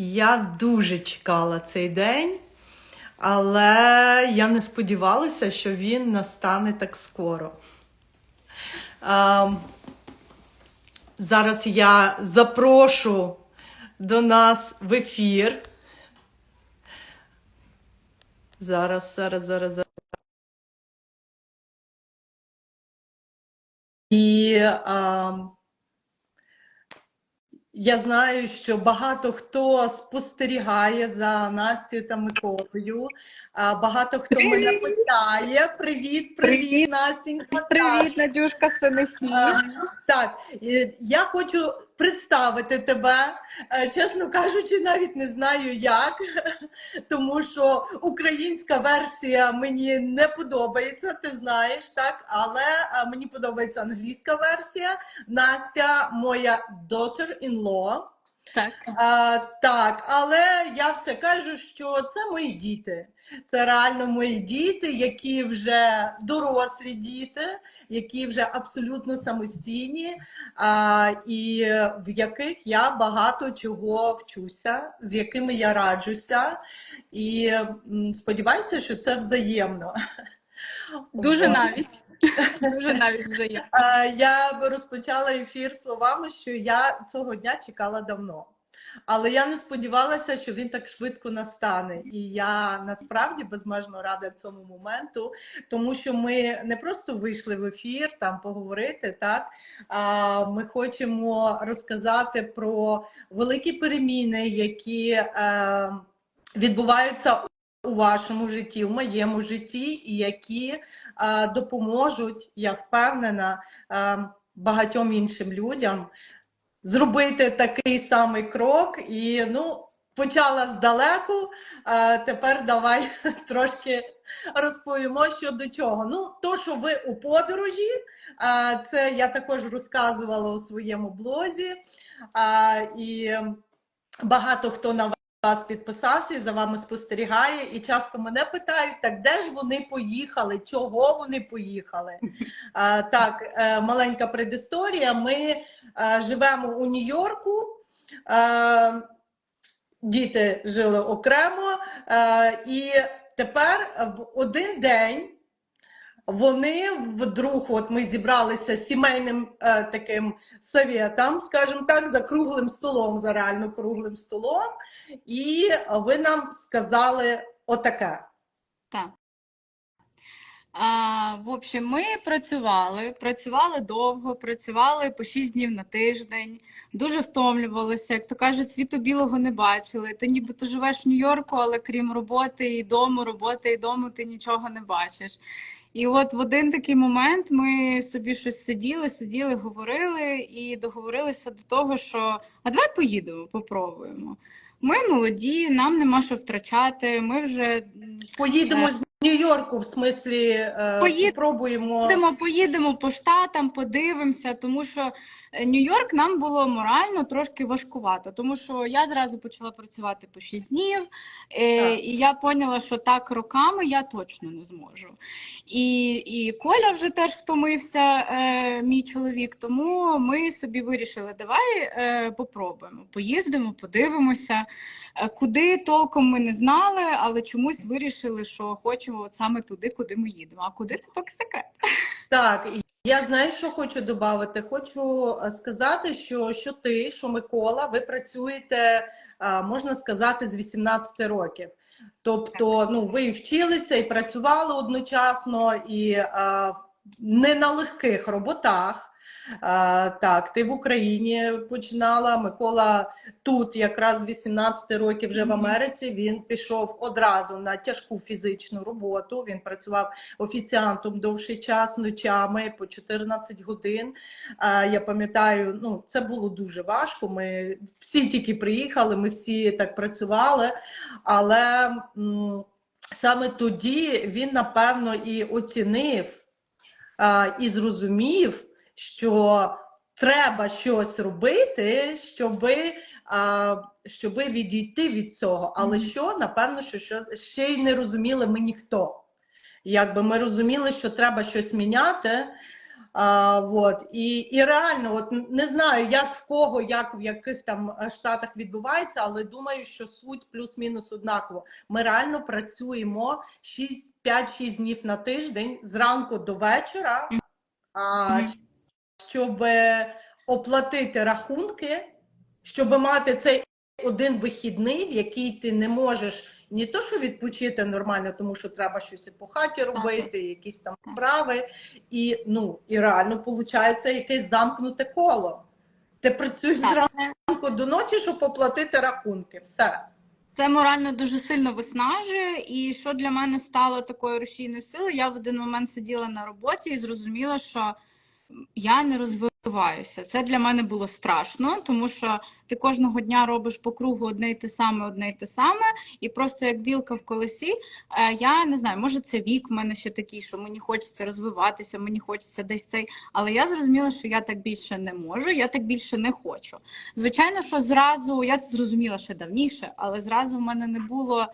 Я дуже чекала цей день, але я не сподівалася, що він настане так скоро. Ем, зараз я запрошу до нас в ефір. Зараз, зараз, зараз, зараз. І ем, я знаю, що багато хто спостерігає за Настю та Миколою. а Багато хто мене питає. Привіт, привіт, Привіт. Настінька. Привіт, Надюшка Стенесі. Так, я хочу представити тебе. Е, Чесно кажучи, навіть не знаю як, тому що українська версія мені не подобається, ти знаєш, так, але е, мені подобається англійська версія. Настя, моя daughter-in-law. Так. А, так, але я все кажу, що це мої діти. Це реально мої діти, які вже дорослі діти, які вже абсолютно самостійні, а, і в яких я багато чого вчуся, з якими я раджуся. І сподіваюся, що це взаємно. Дуже навіть. Дуже навіть взаємно. Я розпочала ефір словами, що я цього дня чекала давно. Але я не сподівалася, що він так швидко настане. І я насправді безмежно рада цьому моменту, тому що ми не просто вийшли в ефір там поговорити, так а ми хочемо розказати про великі переміни, які е, відбуваються у вашому житті, у моєму житті, і які е, допоможуть, я впевнена, е, багатьом іншим людям зробити такий самий крок. І ну, почала здалеку, а тепер давай трошки розповімо, що до чого. Ну, то, що ви у подорожі, це я також розказувала у своєму блозі. І багато хто на вас підписався і за вами спостерігає, і часто мене питають, так де ж вони поїхали, чого вони поїхали? А, так, е, маленька предісторія. Ми е, живемо у Нью-Йорку. Е, діти жили окремо, і тепер в один день. Вони вдруг, от ми зібралися з сімейним таким совєтом, скажімо так, за круглим столом, за реально круглим столом, і ви нам сказали отаке. Так. А, в общем, ми працювали, працювали довго, працювали по 6 днів на тиждень, дуже втомлювалися, як то кажуть, світу білого не бачили. Ти нібито живеш в Нью-Йорку, але крім роботи і дому, роботи і дому, ти нічого не бачиш. І от в один такий момент ми собі щось сиділи, сиділи, говорили і договорилися до того, що а давай поїдемо, попробуємо. Ми молоді, нам нема що втрачати. Ми вже Поїдемо Е. з Нью-Йорку, в смислі, е, Поїд- спробуємо. Поїдемо, поїдемо по штатам, подивимося, тому що е, Нью-Йорк нам було морально трошки важкувато, тому що я зразу почала працювати по 6 днів, е, Так. і я поняла, що так роками я точно не зможу. І, і Коля вже теж втомився, е, мій чоловік, тому ми собі вирішили, давай е, попробуємо, поїздимо, подивимося. Е, Куди толком ми не знали, але чомусь вирішили, що хочемо от саме туди, куди ми їдемо. А куди це поки секрет? Так, я знаю, що хочу додати. Хочу е, сказати, що, що ти, що Микола, ви працюєте, е, можна сказати, з 18 років. Тобто, ну, ви і вчилися і працювали одночасно, і е, не на легких роботах. Так, ти в Україні починала. Микола тут якраз з 18 років вже в Америці. Він пішов одразу на тяжку фізичну роботу. Він працював офіціантом довший час ночами по 14 годин. А, Я пам'ятаю, ну це було дуже важко. Ми всі тільки приїхали, ми всі так працювали, але саме тоді він напевно і оцінив і зрозумів, що треба щось робити, щоби. А, щоби відійти від цього, але Мгм. що напевно, що, що ще й не розуміли ми ніхто. Якби ми розуміли, що треба щось міняти. А, вот. і, і реально, от не знаю, як в кого, як в яких там е, штатах відбувається, але думаю, що суть плюс-мінус однаково. Ми реально працюємо 6, 5-6 днів на тиждень зранку до вечора, а, Мгм. Щоб оплатити рахунки, щоб мати цей один вихідний, в який ти не можеш не то, що відпочити нормально, тому що треба щось по хаті робити, якісь там справи, і ну і реально виходить якесь замкнуте коло. Ти працюєш Так, зранку до ночі, щоб оплатити рахунки. Все. це морально дуже сильно виснажує. І що для мене стало такою рушійною силою, я в один момент сиділа на роботі і зрозуміла, що я не розвиваюся. Це для мене було страшно, тому що ти кожного дня робиш по кругу одне й те саме, одне й те саме, і просто як білка в колесі. Е, я не знаю, може це вік в мене ще такий, що мені хочеться розвиватися, мені хочеться десь цей. Але я зрозуміла, що я так більше не можу, я так більше не хочу. Звичайно, що зразу я це зрозуміла ще давніше, але зразу в мене не було.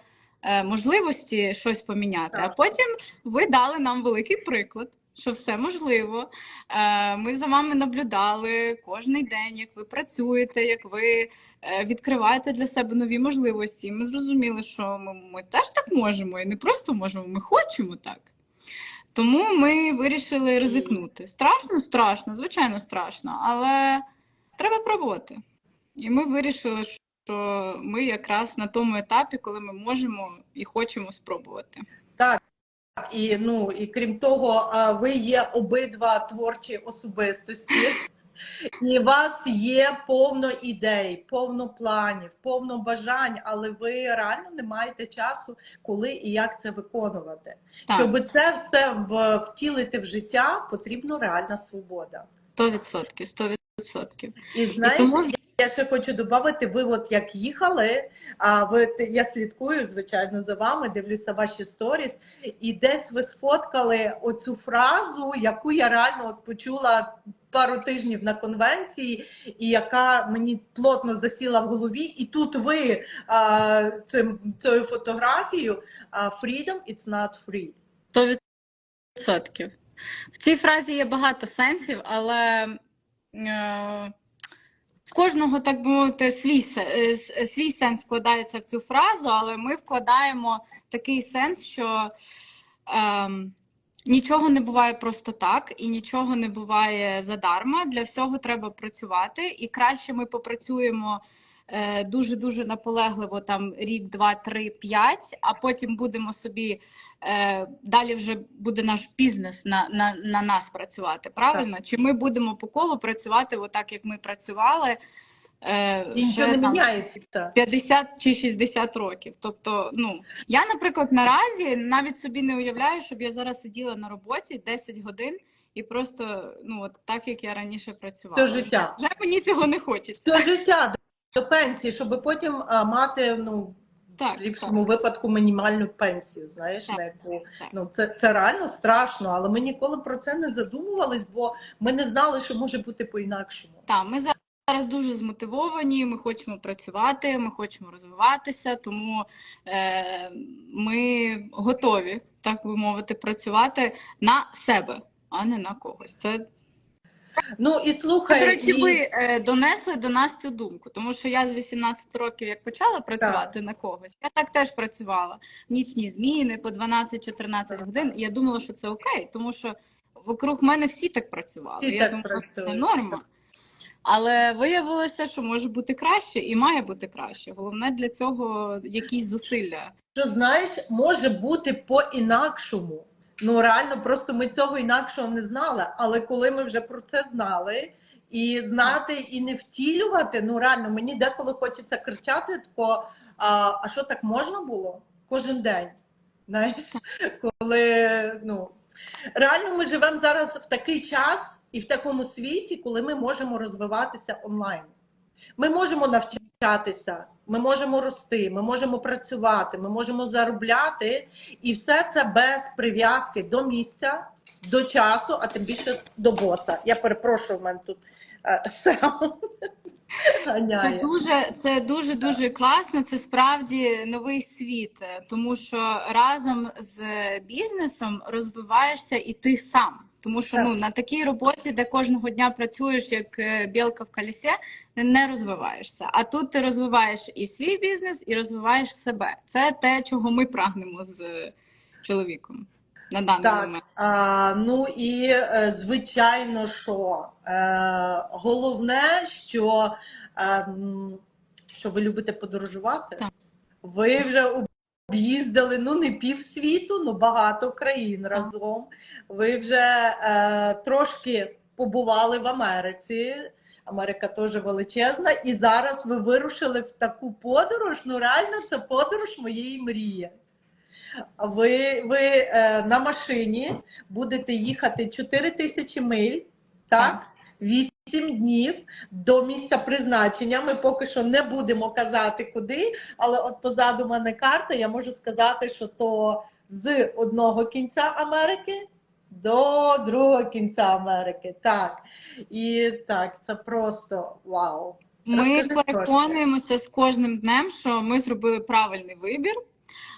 е, Можливості щось поміняти, а потім ви дали нам великий приклад, що все можливо. Е, Ми за вами наблюдали кожний день, як ви працюєте, як ви е, відкриваєте для себе нові можливості. Ми зрозуміли, що ми, ми теж так можемо, і не просто можемо, ми хочемо так. Тому ми вирішили ризикнути. Страшно, страшно, звичайно, страшно, але треба пробувати. І ми вирішили, що ми якраз на тому етапі, коли ми можемо і хочемо спробувати. Так. І ну і крім того, ви є обидва творчі особистості, і у вас є повно ідей, повно планів, повно бажань, але ви реально не маєте часу, коли і як це виконувати. Так, Щоб це все втілити в життя, потрібна реальна свобода. 100%, 100%. І знаєш, тому- я ще хочу додати, ви от як їхали, а ви я слідкую, звичайно, за вами, дивлюся ваші сторіс, і десь ви сфоткали оцю фразу, яку я реально от почула пару тижнів на конвенції, і яка мені плотно засіла в голові. І тут ви а, цим цією фотографією Freedom it's not free. 100%. В цій фразі є багато сенсів, але е, кожного, так би мовити, свій, е, с- свій сенс вкладається в цю фразу, але ми вкладаємо такий сенс, що ем, нічого не буває просто так, і нічого не буває задарма. Для всього треба працювати, і краще ми попрацюємо. Е, Дуже-дуже наполегливо там рік, два, три, п'ять, а потім будемо собі е, далі вже буде наш бізнес на, на, на нас працювати. Правильно? Чи ми будемо по колу працювати отак, як ми працювали е, І ще, не там, міняється. 50 чи 60 років. Тобто, ну я, наприклад, наразі навіть собі не уявляю, щоб я зараз сиділа на роботі 10 годин. І просто ну от так як я раніше працювала. Це життя. Вже, вже мені цього не хочеться. Це життя до пенсії, щоб потім а, мати ну Так, в ліпшому випадку мінімальну пенсію, знаєш, Так. на яку Так. ну це, це реально страшно, але ми ніколи про це не задумувались, бо ми не знали, що може бути по-інакшому. Так, ми зараз дуже змотивовані, ми хочемо працювати, ми хочемо розвиватися, тому е, ми готові, так би мовити, працювати на себе, а не на когось. Це, Ну і слухай, до речі, і... ви е, донесли до нас цю думку, тому що я з 18 років, як почала працювати на когось, я так теж працювала. Нічні зміни по 12-14 годин. І я думала, що це окей, тому що вокруг мене всі так працювали. Всі я так думала, що це норма. Але виявилося, що може бути краще і має бути краще. Головне для цього якісь зусилля. що знаєш, може бути по-інакшому. Ну реально, просто ми цього інакшого не знали. Але коли ми вже про це знали, і знати, і не втілювати, ну реально, мені деколи хочеться кричати, тако, а, а що так можна було кожен день? Знаєш, коли ну реально ми живемо зараз в такий час і в такому світі, коли ми можемо розвиватися онлайн. Ми можемо навчатися, ми можемо рости, ми можемо працювати, ми можемо заробляти, і все це без прив'язки до місця, до часу, а тим більше до боса. Я перепрошую, в мене тут е, сем Це дуже, це дуже дуже класно. Це справді новий світ, е, тому що разом з бізнесом розвиваєшся і ти сам. Тому що Так. ну на такій роботі, де кожного дня працюєш як е, білка в колесі, не- розвиваєшся. А тут ти розвиваєш і свій бізнес, і розвиваєш себе. Це те, чого ми прагнемо з е, чоловіком на даний Так, момент. а, ну і е, звичайно, що е, головне, що, ем, що ви любите подорожувати. Так. Ви вже об'їздили ну не півсвіту, ну багато країн разом. Ви вже е, трошки побували в Америці. Америка теж величезна, і зараз ви вирушили в таку подорож. Ну реально, це подорож моєї мрії. Ви, ви е, на машині будете їхати 4 тисячі миль, так? 8 днів до місця призначення. Ми поки що не будемо казати куди, але от позаду мене карта, я можу сказати, що то з одного кінця Америки до другого кінця Америки. Так. І так, це просто вау. Ми Розкажи трошки. переконуємося з кожним днем, що ми зробили правильний вибір.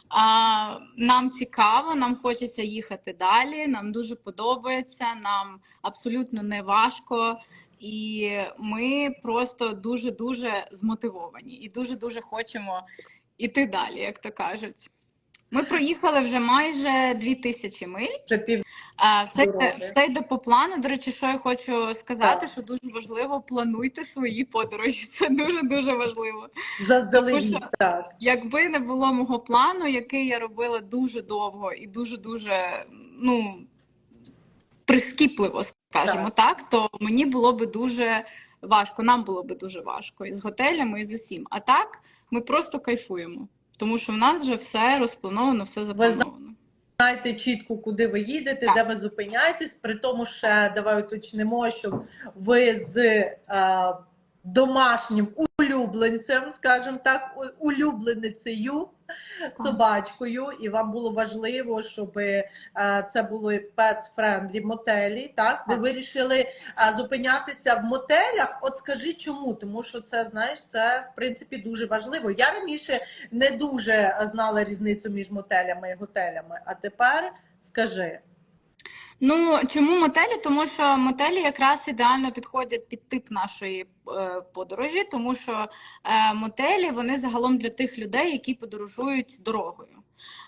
А, нам цікаво, нам хочеться їхати далі. Нам дуже подобається, нам абсолютно не важко, і ми просто дуже дуже змотивовані і дуже дуже хочемо іти далі, як то кажуть. Ми проїхали вже майже 2000 миль. Вже пів А, все, Дороги. все йде по плану. До речі, що я хочу сказати, Так. що дуже важливо плануйте свої подорожі. Це дуже дуже важливо. заздалегідь. Тому Так. Якби не було мого плану, який я робила дуже довго і дуже дуже ну прискіпливо, скажімо так, то мені було би дуже важко. Нам було би дуже важко і з готелями, і з усім. А так ми просто кайфуємо, тому що в нас вже все розплановано, все заплановано. Знаєте чітко, куди ви їдете, Так. де ви зупиняєтесь. При тому, ще давай уточнимо, що ви з е, домашнім улюбленцем, скажімо так, улюбленицею, собачкою, і вам було важливо, щоб е, це було pets-friendly мотелі. Так, ви вирішили е, зупинятися в мотелях. От скажи чому? Тому що це знаєш, це в принципі дуже важливо. Я раніше не дуже знала різницю між мотелями і готелями. А тепер скажи. Ну чому мотелі? Тому що мотелі якраз ідеально підходять під тип нашої е, подорожі, тому що е, мотелі вони загалом для тих людей, які подорожують дорогою.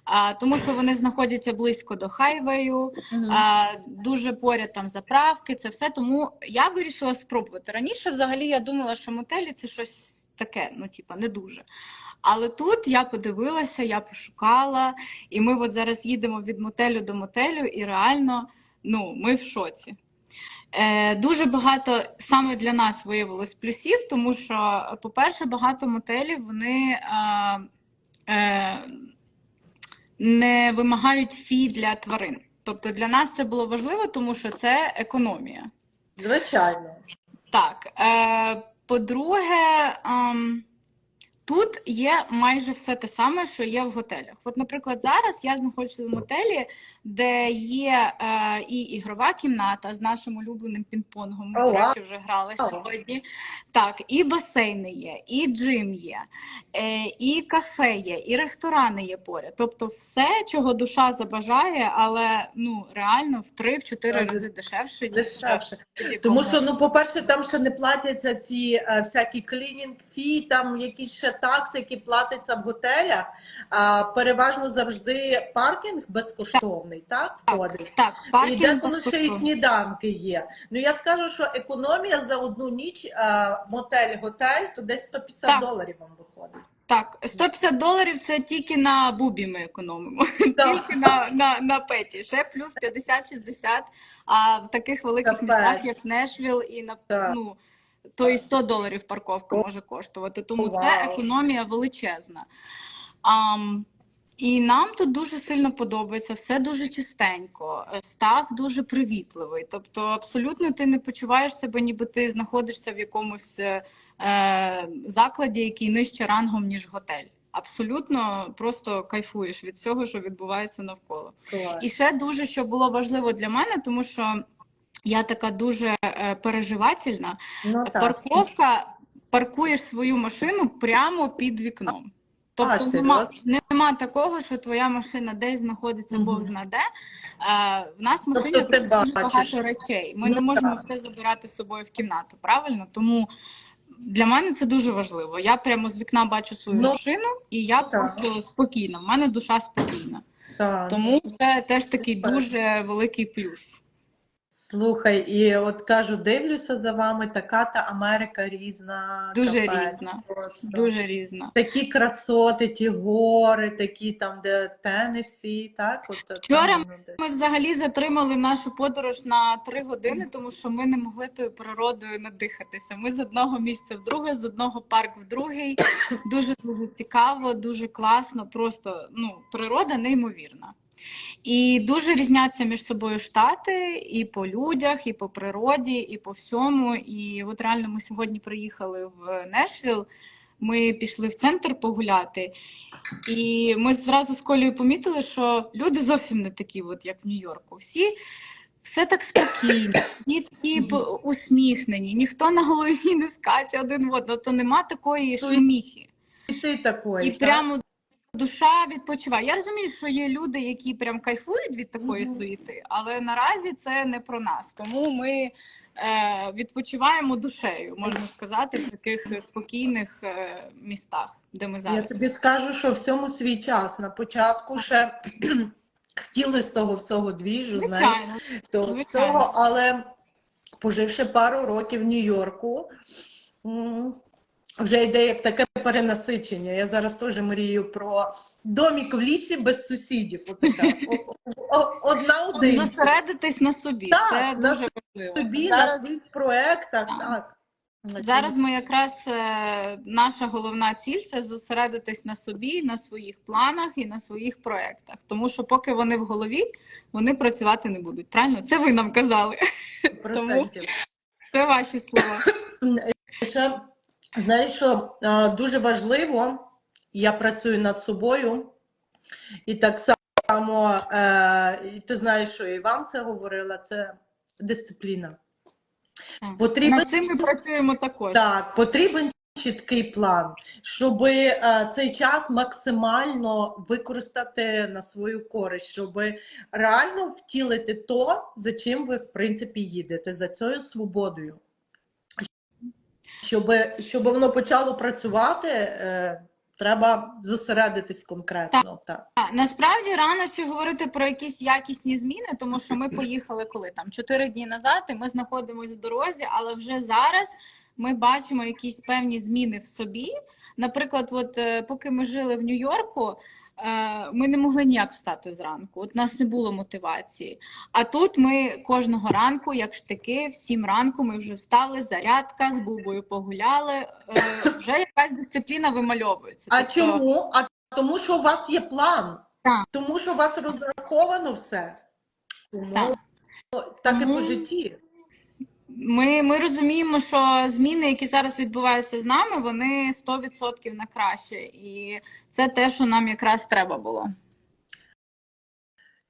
А, тому що вони знаходяться близько до хайвею, а, дуже поряд там заправки, це все. Тому я вирішила спробувати. Раніше взагалі я думала, що мотелі це щось таке, ну типа не дуже. Але тут я подивилася, я пошукала, і ми от зараз їдемо від мотелю до мотелю, і реально ну, ми в шоці. Е, дуже багато саме для нас виявилось плюсів, тому що, по-перше, багато мотелів вони е, е, не вимагають фі для тварин. Тобто для нас це було важливо, тому що це економія. Звичайно. Так, е, по-друге, ем, тут є майже все те саме, що є в готелях. От, наприклад, зараз я знаходжуся в мотелі, де є е, і ігрова кімната з нашим улюбленим пінг-понгом. Ми, до речі, вже грали сьогодні. Так, і басейни є, і джим є, е, і кафе є, і ресторани є поряд. Тобто все, чого душа забажає, але ну реально в 3-4 Рази дешевше, Дешевше. Тому що, ну, по-перше, там ще не платяться ці е, всякі клінінг фі, там якісь ще такси, які платяться в готелях. А переважно завжди паркінг безкоштовний, так, входить. Так, І паркінг деколи ще безкоштовний. сніданки є. Ну я скажу, що економія за одну ніч мотель-готель, то десь 150 Так. доларів вам виходить. Так, 150 доларів це тільки на бубі ми економимо, Так. тільки на, на, на петі. Ще плюс 50-60, а в таких великих Капець. містах, як Нешвіл, і на Так. ну, то і 100 доларів парковка може коштувати. Тому це економія величезна. Ам, і нам тут дуже сильно подобається, все дуже чистенько, став дуже привітливий. Тобто, абсолютно ти не почуваєш себе, ніби ти знаходишся в якомусь е, закладі, який нижче рангом, ніж готель. Абсолютно просто кайфуєш від цього, що відбувається навколо. Клас. І ще дуже що було важливо для мене, тому що я така дуже е, переживательна. Ну, так. Парковка, паркуєш свою машину прямо під вікном. Тобто А, нема, нема такого, що твоя машина десь знаходиться, бог Мгм. зна де. Е, в нас в машині Тобто дуже багато речей. Ми Ну, не можемо так. все забирати з собою в кімнату, правильно? Тому для мене це дуже важливо. Я прямо з вікна бачу свою Ну, машину, і я так. просто спокійна. В мене душа спокійна. Так. Тому це теж такий дуже великий плюс. Слухай, і от кажу, дивлюся за вами, така та Америка різна. Дуже капець, різна. просто. Дуже різно. Такі красоти, ті гори, такі там, де Теннессі, так? От, Вчора десь. Ми взагалі затримали нашу подорож на три години, тому що ми не могли тою природою надихатися. Ми з одного місця в друге, з одного парку в другий. Дуже дуже цікаво, дуже класно. Просто ну природа неймовірна. І дуже різняться між собою штати і по людях, і по природі, і по всьому. І от реально ми сьогодні приїхали в Нешвіл. Ми пішли в центр погуляти, і ми зразу з Колею помітили, що люди зовсім не такі, от як в Нью-Йорку. Всі все так спокійно, всі такі усміхнені, ніхто на голові не скаче один в одного, то нема такої шуміхи. І ти такої, І так? прямо душа відпочиває. Я розумію, що є люди, які прям кайфують від такої Мгм. суєти, але наразі це не про нас. Тому ми е, відпочиваємо душею, можна сказати, в таких спокійних е, містах, де ми зараз. Я тобі скажу, що всьому свій час. На початку ще хотілося того всього двіжу, знаєш, того звичайно. всього, але поживши пару років в Нью-Йорку, вже йде як таке перенасичення. Я зараз теж мрію про домік в лісі без сусідів. Отака. О- о- Одна один. Зосередитись на собі. Так, це на дуже важливо. Тобі на Зараз, своїх проєктах, Так. так. Зараз ми якраз е, наша головна ціль це зосередитись на собі, на своїх планах і на своїх проєктах. Тому що поки вони в голові, вони працювати не будуть. Правильно? Це ви нам казали. Процентів. Це ваші слова. Ще, знаєш, що дуже важливо, я працюю над собою, і так само, е, і ти знаєш, що і вам це говорила, це дисципліна. Потрібен Над цим ми працюємо також. так, потрібен чіткий план, щоб е, цей час максимально використати на свою користь, щоб реально втілити то, за чим ви в принципі їдете, за цією свободою. Щоб, щоб воно почало працювати, е, треба зосередитись конкретно. Так. А, Насправді рано ще говорити про якісь якісні зміни, тому що ми поїхали коли там чотири дні назад, і ми знаходимося в дорозі, але вже зараз ми бачимо якісь певні зміни в собі. Наприклад, от е, поки ми жили в Нью-Йорку, е, ми не могли ніяк встати зранку. От у нас не було мотивації. А тут ми кожного ранку, як штики, в сім ранку ми вже встали, зарядка з бубою погуляли. е, Вже якась дисципліна вимальовується. А Тобто- чому? А тому, що у вас є план, Так. тому що у вас розраховано все. Тому Так. так і по житті. Ми, ми розуміємо, що зміни, які зараз відбуваються з нами, вони 100% на краще. І це те, що нам якраз треба було.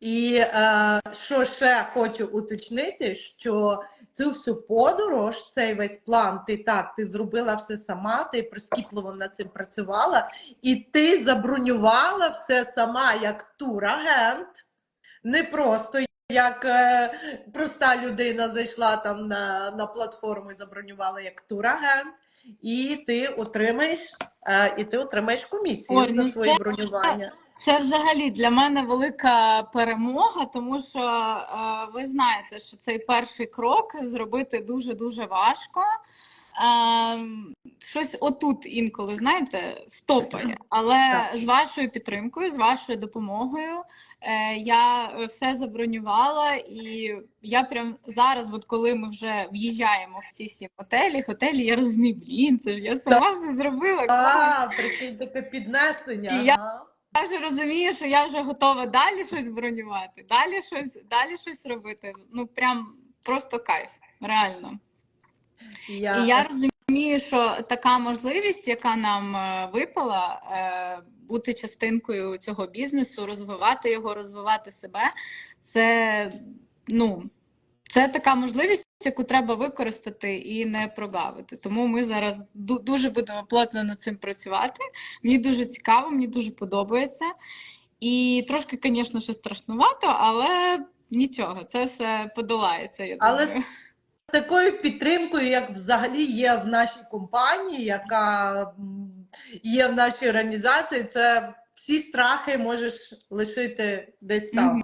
І е, що ще хочу уточнити, що цю всю подорож, цей весь план, ти так, ти зробила все сама, ти прискіпливо над цим працювала, і ти забронювала все сама як турагент, не просто як е, проста людина зайшла там на, на платформу і забронювала як турагент, і ти отримаєш, е, і ти отримаєш комісію Ой, за ну свої це- бронювання. Це взагалі для мене велика перемога, тому що е, ви знаєте, що цей перший крок зробити дуже-дуже важко. Е, щось отут інколи, знаєте, стопає. Але Так. з вашою підтримкою, з вашою допомогою, я все забронювала, і я прям зараз, от коли ми вже в'їжджаємо в ці всі готелі, готелі, я розумію, блін, це ж я сама все зробила. А, прикинь, таке піднесення. І я- Я вже розумію, що я вже готова далі щось бронювати, далі щось, далі щось робити. Ну прям просто кайф, реально. Я, І я розумію, що така можливість, яка нам е, випала, е, бути частинкою цього бізнесу, розвивати його, розвивати себе, це ну це така можливість. яку треба використати і не прогавити. Тому ми зараз дуже будемо плотно над цим працювати. Мені дуже цікаво, мені дуже подобається. І трошки, звісно, ще страшнувато, але нічого, це все подолається. Я думаю. з такою підтримкою, як взагалі є в нашій компанії, яка є в нашій організації, це всі страхи можеш лишити десь там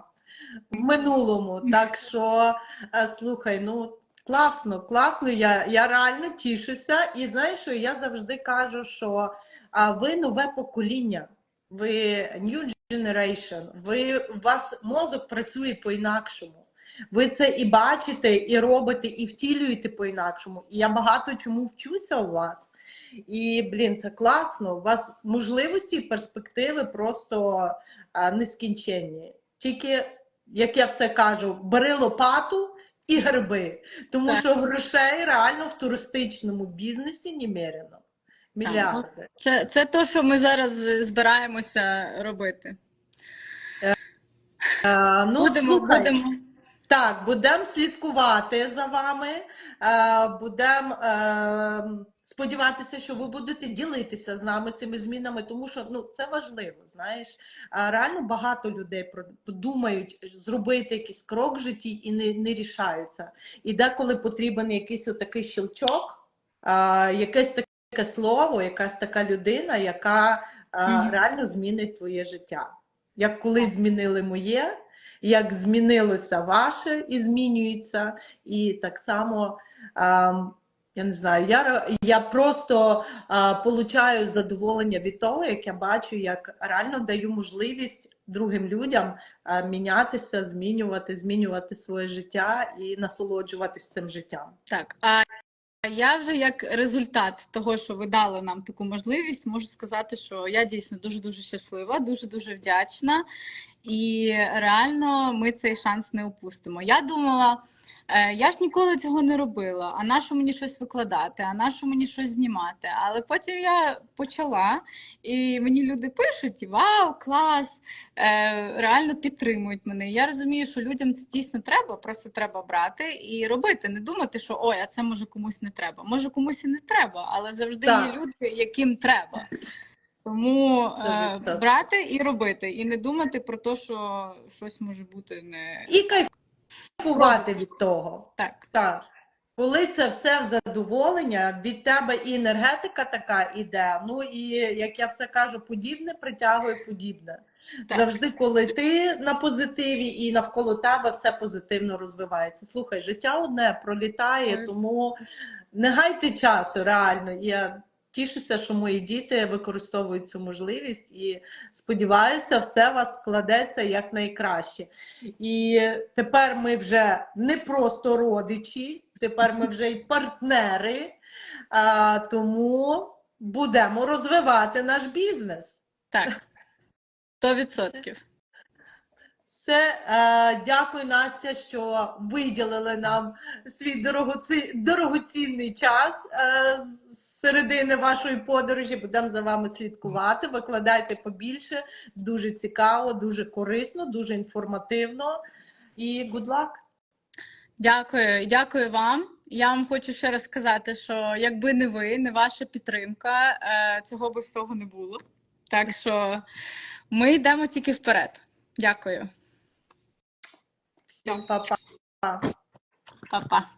в минулому. Так що е, слухай, ну класно, класно. Я, я реально тішуся. І знаєш, що я завжди кажу, що а, ви нове покоління, ви new generation, ви у вас мозок працює по-інакшому. Ви це і бачите, і робите, і втілюєте по-інакшому. І я багато чому вчуся у вас. І, блін, це класно. У вас можливості і перспективи просто а, нескінченні. Тільки, як я все кажу, бери лопату і гриби. Тому Так. що грошей реально в туристичному бізнесі немерено. Мільярди. Це, це те, що ми зараз збираємося робити. Е, ну, будемо, слухай, будемо. Так, будемо слідкувати за вами. Е, будемо е, сподіватися, що ви будете ділитися з нами цими змінами, тому що ну це важливо. Знаєш, реально багато людей подумають зробити якийсь крок в житті і не, не рішаються. І деколи потрібен якийсь отакий щелчок, е, якесь таке слово, якась така людина, яка реально змінить твоє життя. Як колись змінили моє, як змінилося ваше і змінюється, і так само. я не знаю, я, я просто получаю задоволення від того, як я бачу, як реально даю можливість другим людям мінятися, змінювати, змінювати своє життя і насолоджуватись цим життям. Так, я вже як результат того, що ви дали нам таку можливість, можу сказати, що я дійсно дуже-дуже щаслива, дуже-дуже вдячна. І реально ми цей шанс не упустимо. Я думала, я ж ніколи цього не робила. А на що мені щось викладати, а на що мені щось знімати? Але потім я почала, і мені люди пишуть: Вау, клас! Е, реально підтримують мене. Я розумію, що людям це дійсно треба, просто треба брати і робити. Не думати, що ой, а це може комусь не треба. Може комусь і не треба, але завжди Так. є люди, яким треба. Тому е, брати і робити, і не думати про те, що щось може бути не І кайфувати від того. так. Так. Коли це все в задоволення, від тебе і енергетика така іде. Ну і як я все кажу, подібне притягує подібне. Так. Завжди, коли ти на позитиві і навколо тебе все позитивно розвивається. Слухай, життя одне пролітає, тому не гайте часу, реально. Я тішуся, що мої діти використовують цю можливість і сподіваюся, все у вас складеться як найкраще. І тепер ми вже не просто родичі, тепер ми вже й партнери, а, тому будемо розвивати наш бізнес. Так. 100%. Все, е, дякую, Настя, що виділили нам свій дорогоці... дорогоцінний час е, середини вашої подорожі. Будемо за вами слідкувати. Викладайте побільше. Дуже цікаво, дуже корисно, дуже інформативно. І good luck! Дякую, дякую вам. Я вам хочу ще раз сказати, що якби не ви, не ваша підтримка, е, цього би всього не було. Так що ми йдемо тільки вперед. Дякую. Всім па-па! Па-па.